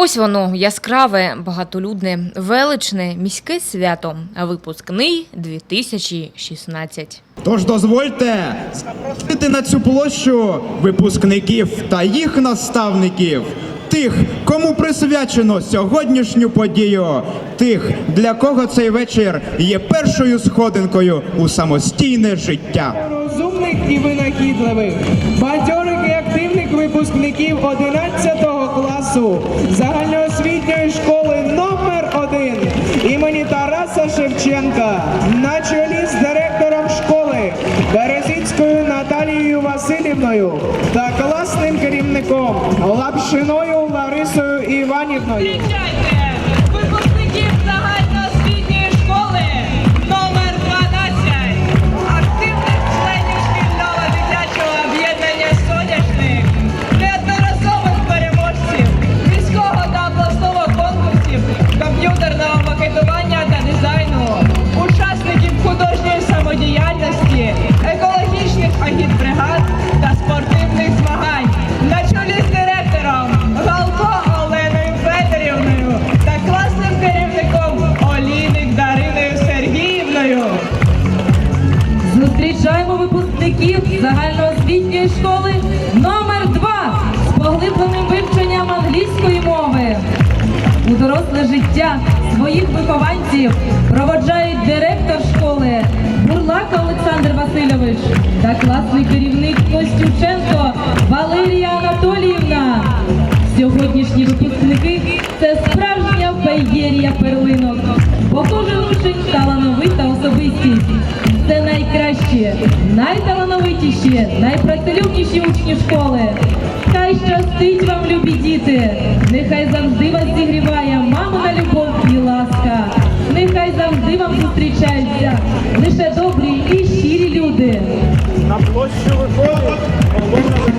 Ось воно яскраве, багатолюдне, величне міське свято. Випускний 2016. Тож дозвольте запросити на цю площу випускників та їх наставників, тих, кому присвячено сьогоднішню подію, тих, для кого цей вечір є першою сходинкою у самостійне життя. розумних і винахідливих, бадьорих випускників 11 класу загальноосвітньої школи номер 1 імені Тараса Шевченка на чолі з директором школи Березінською Наталією Васильівною та класним керівником Лапшиною Ларисою Іванівною. Зустрічаємо випускників загальноосвітньої школи номер 2 з поглибленим вивченням англійської мови. У доросле життя своїх вихованців проводжають директор школи Бурлака Олександр Васильович та класний керівник Костюченко Валерія Анатоліївна. Сьогоднішні випускники це справжня феєрія перлинок, бо кожен учень талановита особистість. Це найкращі, найталановитіші, найпрацелюбніші учні школи. Хай щастить вам, любі діти! Нехай завжди вас зігріває мамина любов і ласка. Нехай завжди вам зустрічаються лише добрі і щирі люди. На площу виходить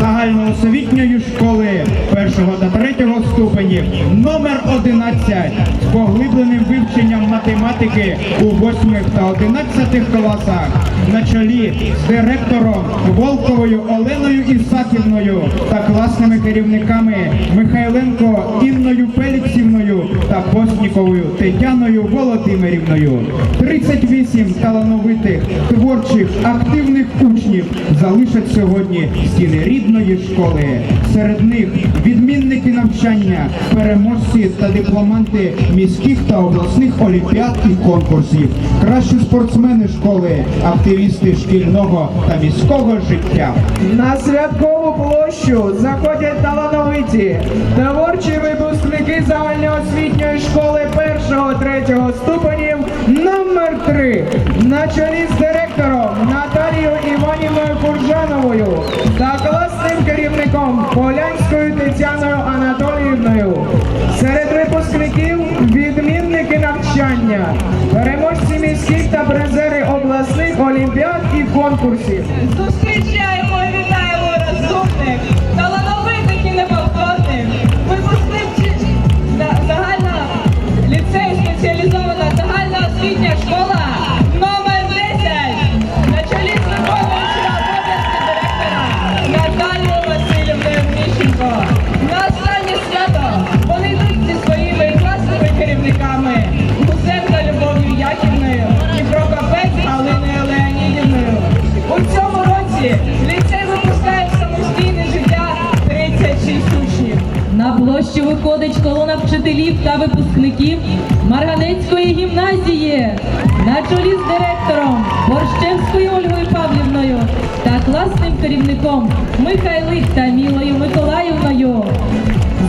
загальноосвітньої школи першого та третього ступенів номер 11 з поглибленим вивченням математики у 8 та 11 класах на чолі з директором Волковою Оленою Ісаківною та класними керівниками Михайленко Інною Феліксівною та Постніковою Тетяною Володимирівною. 38 талановитих, творчих, активних учнів залишать сьогодні стіни рідної школи. Серед них відмінники навчання, переможці та дипломанти міських та обласних олімпіад і конкурсів, кращі спортсмени школи, активісти шкільного та міського життя. На святкову площу заходять талановиті. Творчі випускники загальноосвітньої школи першого-третього ступенів номер 3 на чолі з директором Наталією Іванівною Куржановою та класним керівником Полянською Тетяною Анатоліївною. Серед випускників відмінники навчання, переможці міських та призери обласних олімпіад і конкурсів. Зустрічаємо і вітаємо розумних, талановитих і неповторних, випускників за- загальна ліцею спеціалізована загальна освітня школа виходить колона вчителів та випускників Марганецької гімназії на чолі з директором Борщевською Ольгою Павлівною та класним керівником Михайлик та Мілою Миколаївною.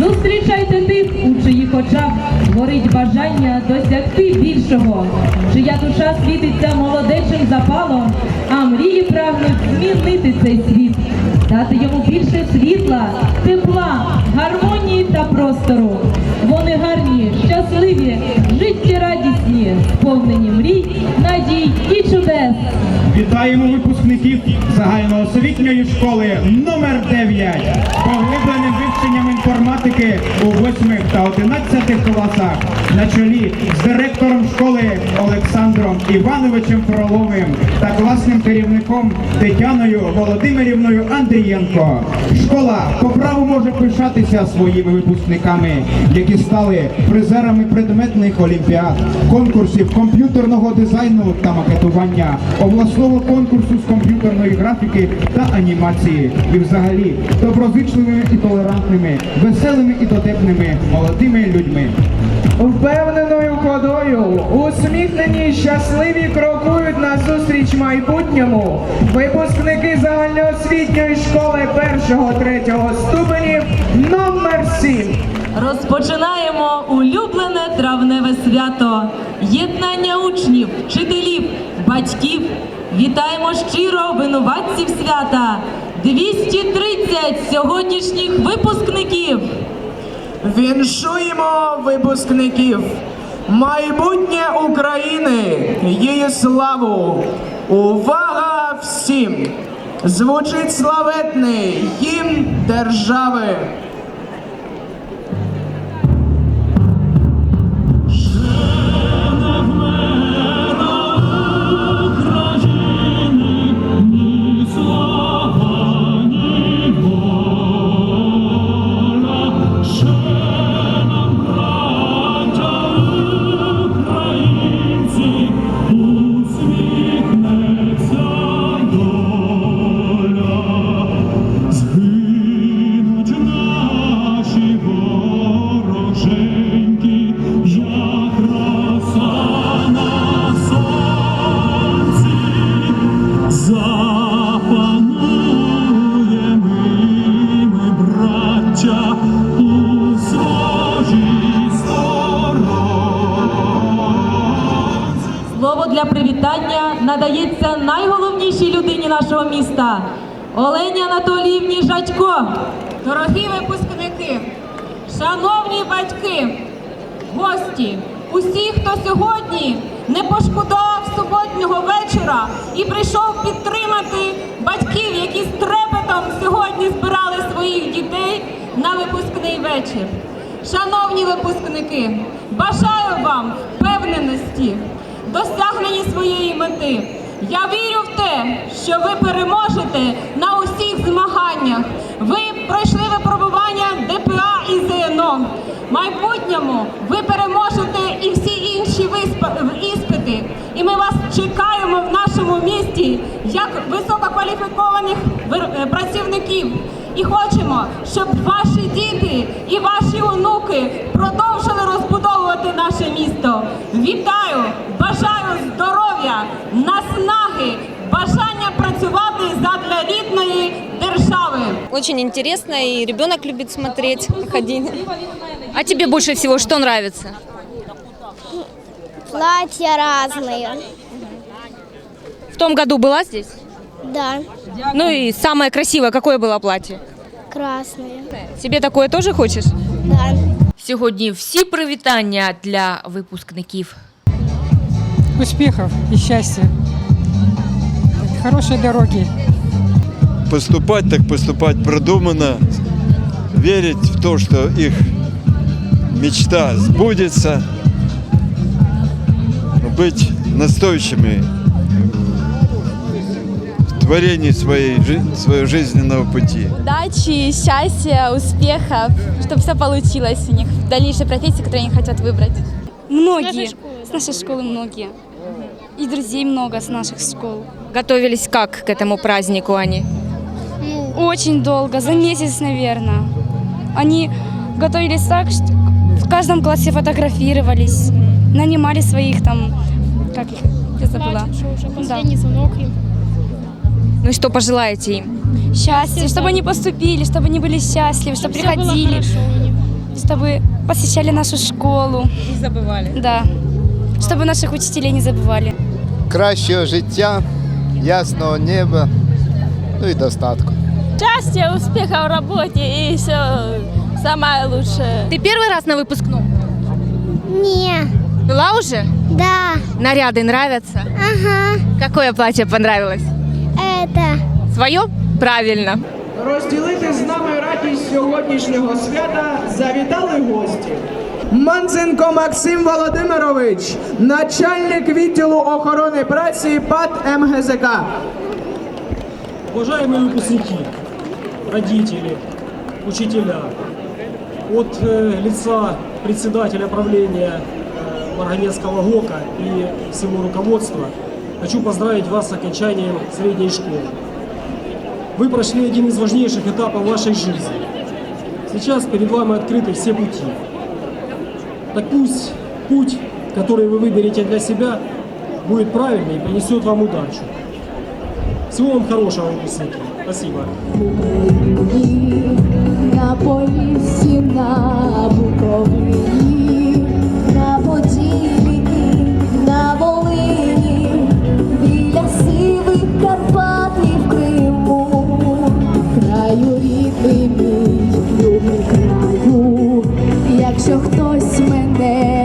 Зустрічайте тих, у чиїх очах горить бажання досягти більшого, чия душа світиться молодечим запалом, а мрії прагнуть змінити цей світ, дати йому більше світла, тепла, гармонії та простору. Вони гарні, щасливі, життєрадісні, сповнені мрій, надій і чудес. Вітаємо випускників загальноосвітньої школи номер 9 поглибленим вивченням інформатики у 8 та 11 класах на чолі з директором школи Олександром Івановичем Фроловим та класним керівником Тетяною Володимирівною Андрієнко. Школа по праву може пишатися своїми випускниками, які стали призерами предметних олімпіад, конкурсів комп'ютерного дизайну та макетування, обласного конкурсу з комп'ютерної графіки та анімації. І взагалі доброзичливими і толерантними, веселими і дотепними молодими людьми. Впевненою ходою, усміхнені, щасливі крокують назустріч майбутньому. Випускники загальноосвітньої школи 1-3 ступенів номер 7. Розпочинаємо улюблене травневе свято. Єднання учнів, вчителів, батьків. Вітаємо щиро винуватців свята. 230 сьогоднішніх випускників. Віншуємо випускників. Майбутнє України, її славу. Увага всім! Звучить славетний гімн держави. Міста Олені Анатоліївні Жадько. Дорогі випускники, шановні батьки, гості, усі, хто сьогодні не пошкодував суботнього вечора і прийшов підтримати батьків, які з трепетом сьогодні збирали своїх дітей на випускний вечір. Шановні випускники, бажаю вам впевненості, досягнення своєї мети. Я вірю в те, що ви переможете на усіх змаганнях. Ви пройшли випробування ДПА і ЗНО. В майбутньому ви переможете і всі інші іспити. І ми вас чекаємо в нашому місті як висококваліфікованих е, працівників. І хочемо, щоб ваші діти і ваші онуки продовжили розбудовувати наше місто. Вітаю! Бажаю здоров'я, наснаги, бажання працювати задля рідної держави. Очень интересно, и ребенок любит смотреть, ходить. А тебе больше всего что нравится? Платья разные. В том году была здесь? Да, Ну и самое красивое, какое было платье? красные. Тебе такое тоже хочешь? Да. Сьогодні всі привітання для випускників. успехов и счастья, хорошей дороги. поступать, так поступать продуманно, верить в то, что их мечта сбудется, быть настойчивыми в творении своей, своего жизненного пути. Удачи, счастья, успехов, чтобы все получилось у них в дальнейшей профессии, которую они хотят выбрать. Многие. С нашей школы многие. И друзей много с наших школ. Готовились как к этому празднику они? Очень долго, за месяц, наверное. Они готовились так, что в каждом классе фотографировались, нанимали своих там, как их, я забыла. Да. звонок им. Ну и что пожелаете им? Счастья, чтобы они поступили, чтобы они были счастливы, чтобы приходили, чтобы посещали нашу школу. Не забывали. Да. Чтобы наших учителей не забывали кращого життя, ясного неба, ну і достатку. Счастья, успеха в работе и все самое лучшее. Ты первый раз на выпускном? Не, Была уже? Да. Наряды нравятся? Ага. Какое платье понравилось? Это. Свое? Правильно. Розділити з нами радість сьогоднішнього свята завітали гості. Манценко Максим Володимирович, начальник відділу охорони праці ПАТ МГЗК. Уважаемые выпускники, родители, учителя, от э, лица председателя правления э, Марганецкого ГОКа и всего руководства хочу поздравить вас с окончанием средней школы. Вы прошли один из важнейших этапов вашей жизни. Сейчас перед вами открыты все пути. Так пусть путь, который вы выберете для себя, будет правильный и принесет вам удачу. Всего вам хорошего, выпускники. Спасибо. На Поліссі, на Буковині, на Поділі, на Волині, біля сивих Карпат і в Криму, краю рідний мій, любий краю, якщо хтось de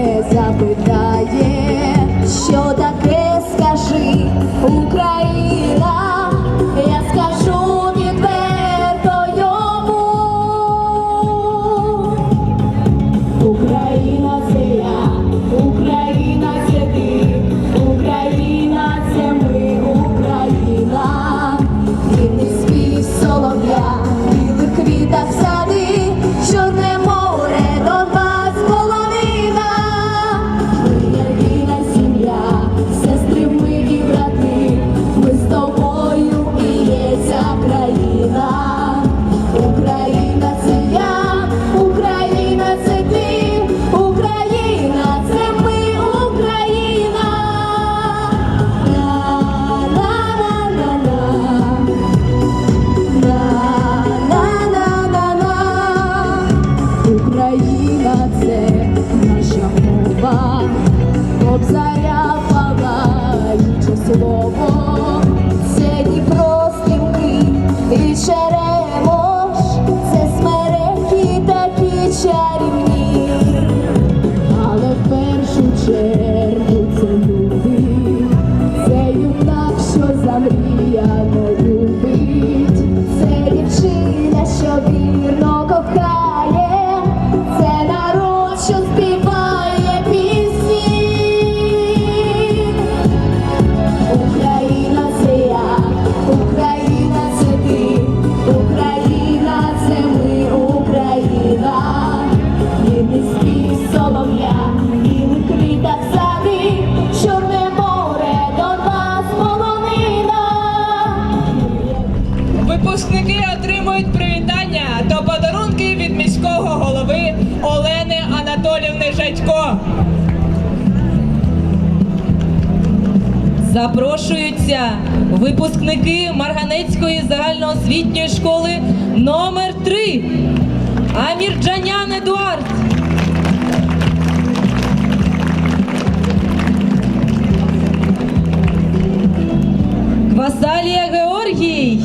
Квасалія Георгій.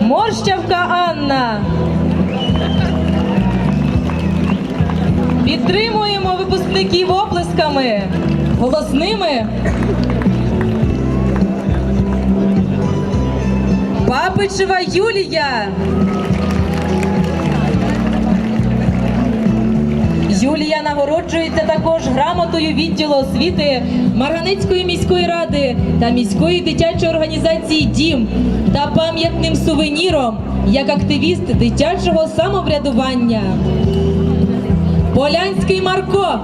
Морщавка Анна. Підтримуємо випускників оплесками голосними. Папичева Юлія. Юлія нагороджується також грамотою відділу освіти Марганецької міської ради та міської дитячої організації Дім та пам'ятним сувеніром як активіст дитячого самоврядування. Полянський Марко.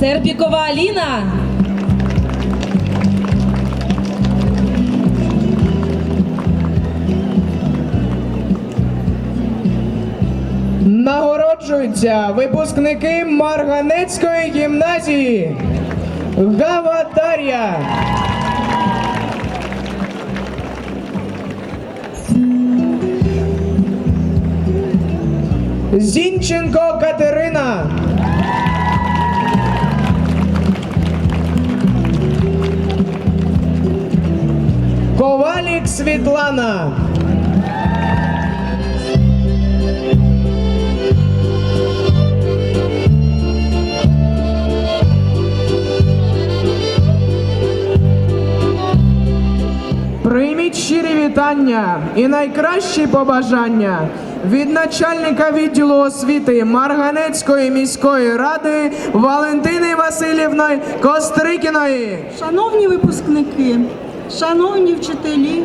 Серпікова Аліна. Нагороджуються випускники Марганецької гімназії Гаватарія! Зінченко Катерина. Ковалік Світлана. Вітання і найкращі побажання від начальника відділу освіти Марганецької міської ради Валентини Васильівни Кострикіної. Шановні випускники, шановні вчителі,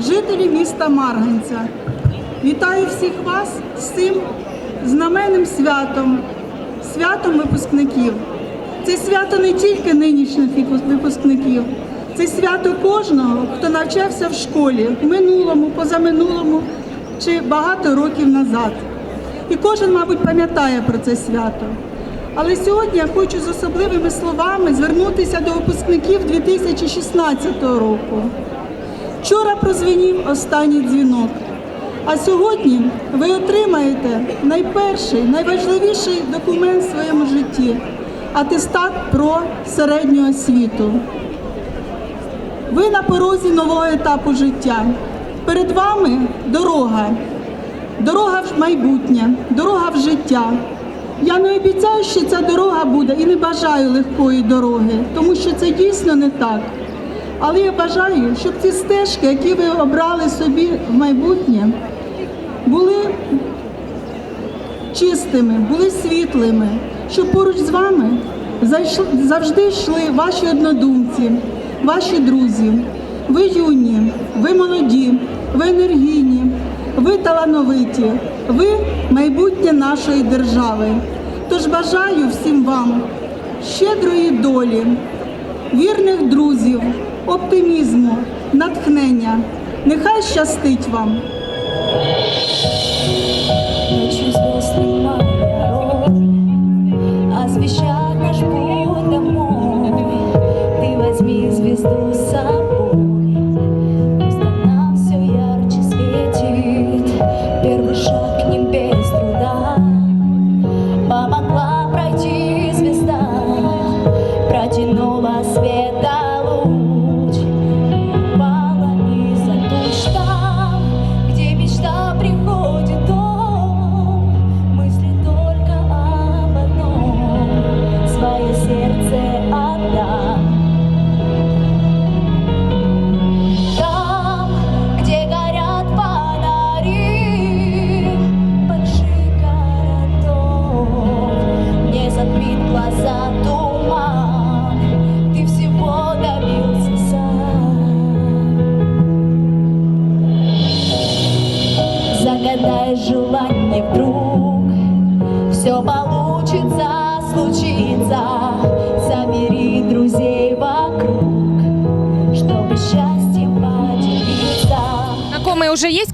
жителі міста Марганця, вітаю всіх вас з цим знаменним святом, святом випускників. Це свято не тільки нинішніх випуск- випускників, це свято кожного, хто навчався в школі в минулому, позаминулому чи багато років назад. І кожен, мабуть, пам'ятає про це свято. Але сьогодні я хочу з особливими словами звернутися до випускників 2016 року. Вчора прозвенів останній дзвінок. А сьогодні ви отримаєте найперший, найважливіший документ в своєму житті атестат про середню освіту. Ви на порозі нового етапу життя. Перед вами дорога, дорога в майбутнє, дорога в життя. Я не обіцяю, що ця дорога буде і не бажаю легкої дороги, тому що це дійсно не так. Але я бажаю, щоб ці стежки, які ви обрали собі в майбутнє, були чистими, були світлими, щоб поруч з вами завжди йшли ваші однодумці, ваші друзі. Ви юні, ви молоді, ви енергійні, ви талановиті, ви майбутнє нашої держави. Тож бажаю всім вам щедрої долі, вірних друзів, оптимізму, натхнення. Нехай щастить вам! Роль Освещать наш путь mis vistas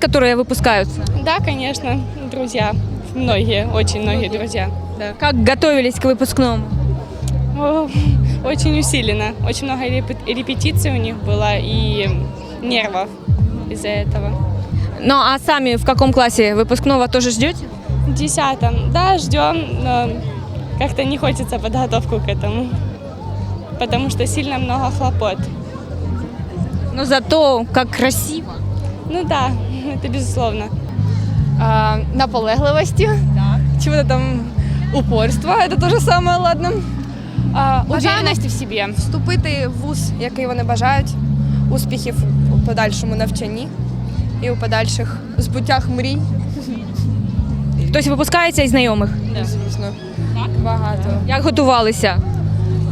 которые выпускаются? Да, конечно, друзья. Многие, очень многие друзья. Да. Как готовились к выпускному? О, Очень усиленно. Очень много репе- репетиций у них было и нервов из-за этого. Ну а сами в каком классе выпускного тоже ждете? В десятом, да, ждем, но как-то не хочется подготовку к этому, потому что сильно много хлопот. Но зато как красиво. Ну да, это безусловно. А, наполегливости. Чего-то там упорство. Это тоже самое ладно. А, уверенности в себе. вступити в вуз, який вони бажають, успіхів у подальшому навчанні і у подальших збуттях мрій, Хтось випускається із знайомих. звісно. Багато. Як готувалися?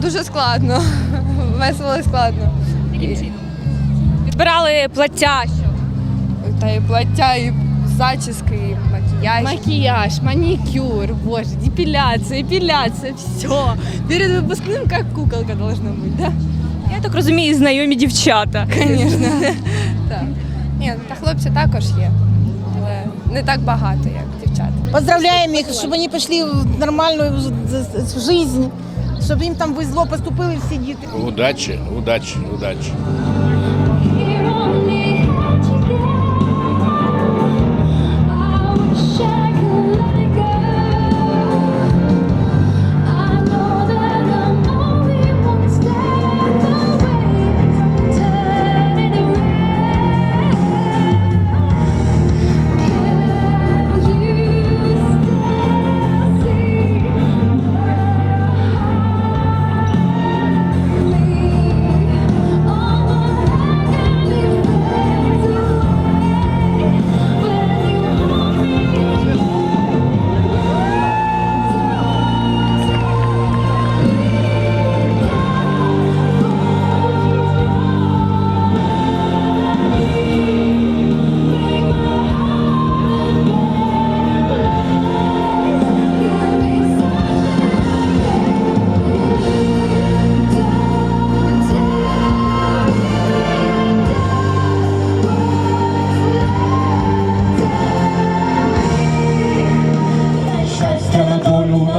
Дуже складно. Весело і складно. Підбирали плаття Та і плаття, і зачіски, і макіяж. Макияж, маникюр, боже, депиляция, эпиляция, все. Перед выпускным как куколка должна быть, да? Я так розумію, знайомі дівчата. Звісно. Так. Ні, та хлопці також є, але не так багато, як дівчата. Поздравляем их, чтобы они пошли в нормальную жизнь, чтобы им там везло, поступили всі діти. Удачи, удачи, удачи.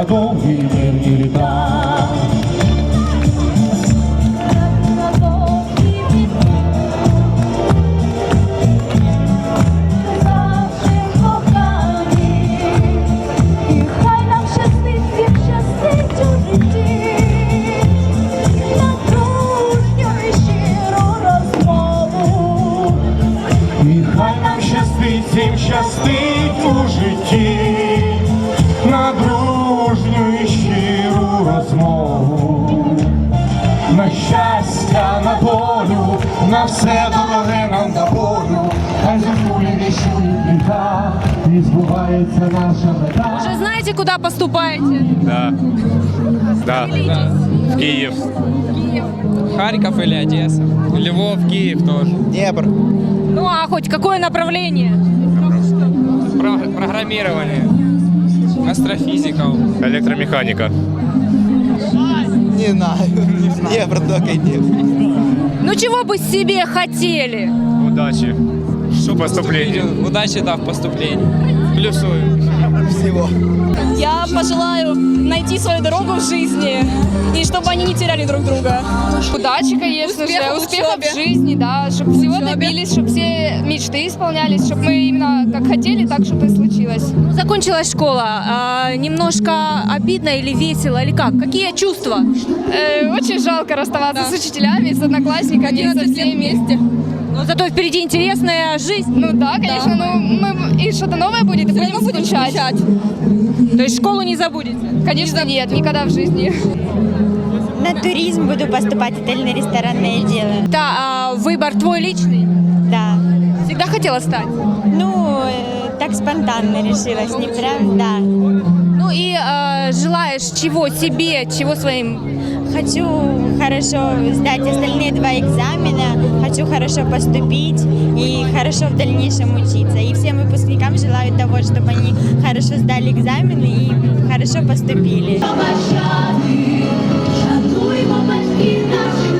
风雨。літа, і збувається наша мета. Уже знаете, куда поступаете? Да. Да. В Киев. Харьков или Одесса? Львов, Киев тоже. Днепр. Ну а хоть какое направление? Про- программирование. Астрофизика. Электромеханика. Не знаю. Днепр только Днепр. Ну чего бы себе хотели? Удачи. Что поступление? Удачи, да, в поступлении. Плюсую. Всего. Я пожелаю найти свою дорогу в жизни и чтобы они не теряли друг друга. Удачи, конечно Успеха же, в успехов учебе. в жизни, да, чтобы всего добились, чтобы все мечты исполнялись, чтобы мы именно как хотели, так, чтобы и случилось. Закончилась школа. А, немножко обидно или весело, или как? Какие чувства? Э, очень жалко расставаться с учителями, с одноклассниками, со всеми вместе. Но зато впереди интересная жизнь. Ну да, конечно, ну мы и что-то новое будет, и будем скучать. То есть школу не забудете? Конечно, нет, никогда в жизни. На туризм буду поступать, отельное ресторанное дело. Это а, выбор твой личный? Да. Всегда хотела стать? Ну, э, так спонтанно решилась, не прям, да. Ну и а, желаешь чего себе, чего своим? Хочу хорошо сдать остальные два экзамена, хочу хорошо поступить и хорошо в дальнейшем учиться. И всем выпускникам желаю того, чтобы они хорошо сдали экзамены и хорошо поступили. Шануймо батьків наших.